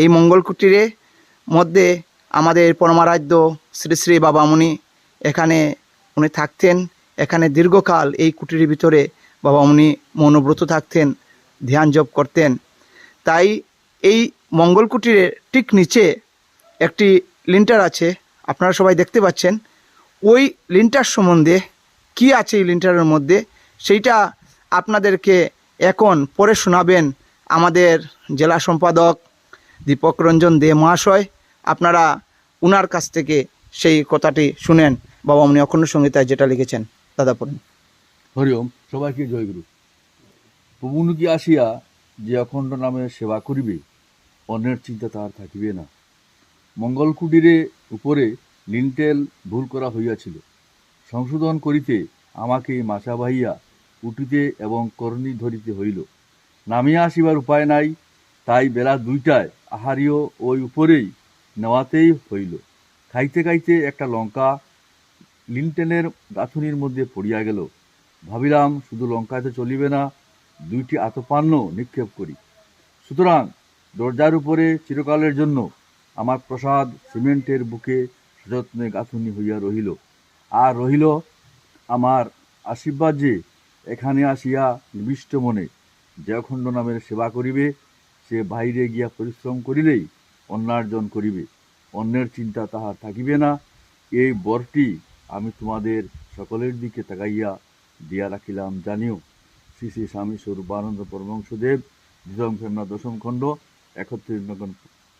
এই মঙ্গল কুটিরে মধ্যে আমাদের পরমারাধ্য শ্রী শ্রী বাবামণি এখানে উনি থাকতেন। এখানে দীর্ঘকাল এই কুটিরের ভিতরে বাবামণি মনোব্রত থাকতেন, ধ্যান জপ করতেন। তাই এই মঙ্গল কুটিরের ঠিক নিচে একটি লিন্টার আছে, আপনারা সবাই দেখতে পাচ্ছেন। ওই লিন্টার সম্বন্ধে কি আছে এই লিন্টারের মধ্যে, সেইটা আপনাদেরকে এখন পরে শোনাবেন আমাদের জেলা সম্পাদক দীপক রঞ্জন দে মহাশয়, আপনারা উনার কাছ থেকে সেই কথাটি শুনেন। বাবা উনি অখণ্ড সঙ্গীতায় যেটা লিখেছেন, দাদা পড়ুন। হরিওম সবাইকে জয়গুরু প্রভুনুকি আসিয়া যে অখণ্ড নামে সেবা করিবে, অন্যের চিন্তা তাহার থাকিবে না। মঙ্গল কুটিরে উপরে লিন্টেল ভুল করা হইয়াছিল। সংশোধন করিতে আমাকে মাছা বাহিয়া উঠিতে এবং করণী ধরিতে হইল। নামিয়া আসিবার উপায় নাই তাই বেলা দুইটায় আহারিও ওই উপরেই নেওয়াতেই হইল। খাইতে খাইতে একটা লঙ্কা লিনটেনের গাঁথুনির মধ্যে পড়িয়া গেল। ভাবিলাম, শুধু লঙ্কাতে চলিবে না, দুইটি আতপান্ন নিক্ষেপ করি। সুতরাং দরজার উপরে চিরকালের জন্য আমার প্রসাদ সিমেন্টের বুকে সযত্নে গাঁথুনি হইয়া রহিল। আর রহিল আমার আশীর্বাদ যে এখানে আসিয়া নিবিষ্ট মনে জয়খণ্ড নামের সেবা করিবে সে বাইরে গিয়া পরিশ্রম করিলেই অন্যার্জন করিবে। অন্যের চিন্তা তাহার থাকিবে না। এই বরটি আমি তোমাদের সকলের দিকে তাকাইয়া দিয়া রাখিলাম, জানিও। শ্রী শ্রী স্বামী স্বরূপানন্দ পরমংশদেব দ্বিতম ফেমনা দশম খণ্ড, একত্রিশ নম্বর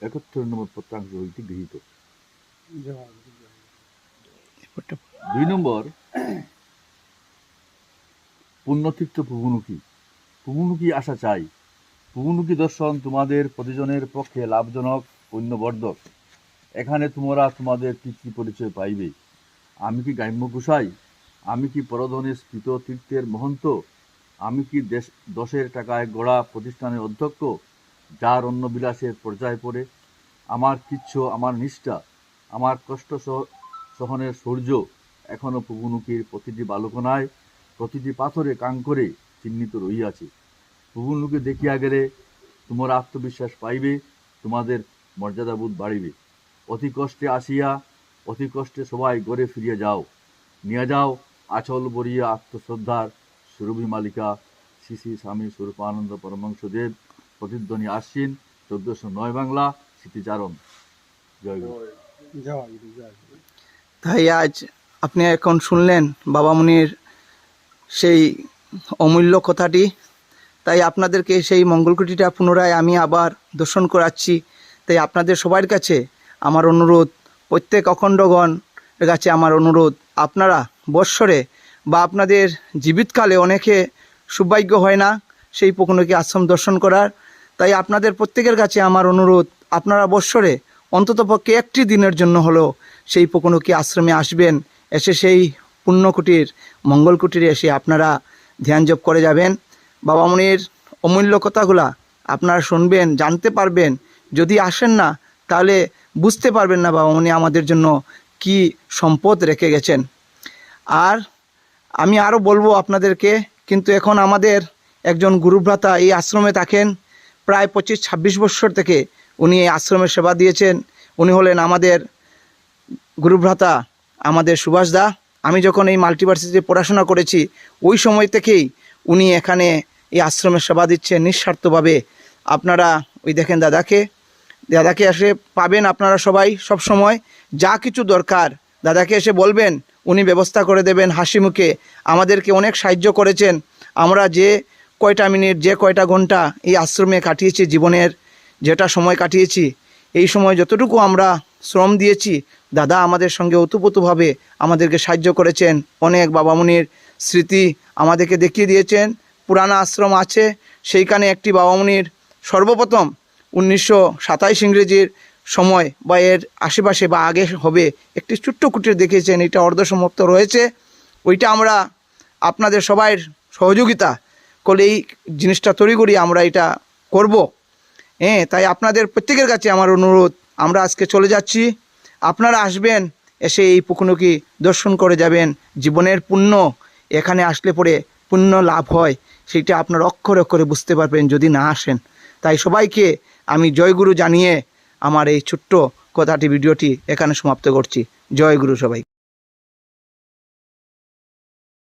একত্রিশ নম্বর পত্রাংশ হইতে গৃহীত। দুই নম্বর, পুণ্যতীর্থ প্রভুমুখী প্রভুমুখী আসা চাই? প্রভুমুখী দর্শন তোমাদের প্রতিজনের পক্ষে লাভজনক, পুণ্যবর্ধক। এখানে তোমরা তোমাদের পিতৃ পরিচয় পাইবে? আমি কি গ্রাম্য গোসাই আমি কি পরধনে স্ফীত তীর্থের মহন্ত? আমি কি দেশ, দশের টাকায় গড়া প্রতিষ্ঠানের অধ্যক্ষ, যার অন্য বিলাসের পর্যায়ে পড়ে? আমার কিচ্ছু, আমার নিষ্ঠা, আমার কষ্ট সহ- সহনের সূর্য এখনও প্রভুনুকির প্রতিটি বালকনায়, প্রতিটি পাথরে কাঙ্করে চিহ্নিত রহিয়াছে। প্রভুনুকে দেখিয়া গেলে তোমার আত্মবিশ্বাস পাইবে তোমাদের মর্যাদাবোধ বাড়িবে। অতি কষ্টে আসিয়া অতি কষ্টে সবাই গড়ে ফিরিয়া যাও। নিয়ে যাও আচল বরিয়া আত্মশ্রদ্ধার সুরভি মালিকা শ্রী শ্রী স্বামী স্বরূপানন্দ পরমাংশদেব প্রতিধ্বনি আশ্বিন চোদ্দশো নয় বাংলা স্মৃতিচারণ জয় তাই আজ আপনি এখন শুনলেন বাবা বাবামণির সেই অমূল্য কথাটি। তাই আপনাদেরকে সেই মঙ্গলকুটিটা পুনরায় আমি আবার দর্শন করাচ্ছি। তাই আপনাদের সবার কাছে আমার অনুরোধ, প্রত্যেক অখণ্ডগণ কাছে আমার অনুরোধ, আপনারা বৎসরে বা আপনাদের জীবিতকালে অনেকে সৌভাগ্য হয় না সেই পকুনকি আশ্রম দর্শন করার। তাই আপনাদের প্রত্যেকের কাছে আমার অনুরোধ, আপনারা বৎসরে অন্ততপক্ষে একটি দিনের জন্য হলেও সেই পকুনকি আশ্রমে আসবেন। এসে সেই পুণ্যকুটির, মঙ্গলকুটিরে এসে আপনারা ধ্যান জপ করে যাবেন। বাবামণির অমূল্য কথাগুলা আপনারা শুনবেন, জানতে পারবেন। যদি আসেন না, তাহলে বুঝতে পারবেন না বাবা বাবামণি আমাদের জন্য কি সম্পদ রেখে গেছেন। আর আমি আরও বলব আপনাদেরকে, কিন্তু এখন আমাদের একজন গুরুভ্রাতা এই আশ্রমে থাকেন। প্রায় পঁচিশ, ছাব্বিশ বছর থেকে উনি এই আশ্রমে সেবা দিয়েছেন। উনি হলেন আমাদের গুরুভ্রাতা, আমাদের সুভাষ দা আমি যখন এই মাল্টিভার্সিটিতে পড়াশোনা করেছি, ওই সময় থেকেই উনি এখানে এই আশ্রমের সেবা দিচ্ছেন নিঃস্বার্থভাবে। আপনারা, ওই দেখেন দাদাকে দাদাকে এসে পাবেন আপনারা সবাই সব সময়। যা কিছু দরকার, দাদাকে এসে বলবেন, উনি ব্যবস্থা করে দেবেন হাসি মুখে। আমাদেরকে অনেক সাহায্য করেছেন। আমরা যে কয়টা মিনিট, যে কয়টা ঘণ্টা এই আশ্রমে কাটিয়েছি জীবনের, যেটা সময় কাটিয়েছি, এই সময় যতটুকু আমরা শ্রম দিয়েছি, দাদা আমাদের সঙ্গে ওতুপোতুভাবে আমাদেরকে সাহায্য করেছেন। অনেক বাবামণির স্মৃতি আমাদেরকে দেখিয়ে দিয়েছেন। পুরানা আশ্রম আছে, সেইখানে একটি বাবামণির সর্বপ্রথম উনিশশো সাতাইশ ইংরেজির সময় বা এর আশেপাশে বা আগে হবে একটি ছোট্ট কুটির দেখিয়েছেন, এটা অর্ধসমাপ্ত রয়েছে। ওইটা আমরা আপনাদের সবাইয়ের সহযোগিতা করলে এই জিনিসটা তৈরি করি, আমরা এটা করব। হ্যাঁ তাই আপনাদের প্রত্যেকের কাছে আমার অনুরোধ, আমরা আজকে চলে যাচ্ছি। আপনারা আসবেন, এসে এই পুকুনুকি দর্শন করে যাবেন, জীবনের পুণ্য এখানে আসলে পরে পুণ্য লাভ হয়। সেটা আপনার অক্ষরে অক্ষরে বুঝতে পারবেন যদি না আসেন। তাই সবাইকে আমি জয়গুরু জানিয়ে আমার এই ছোট্ট কথাটি, ভিডিওটি এখানে সমাপ্ত করছি। জয়গুরু সবাই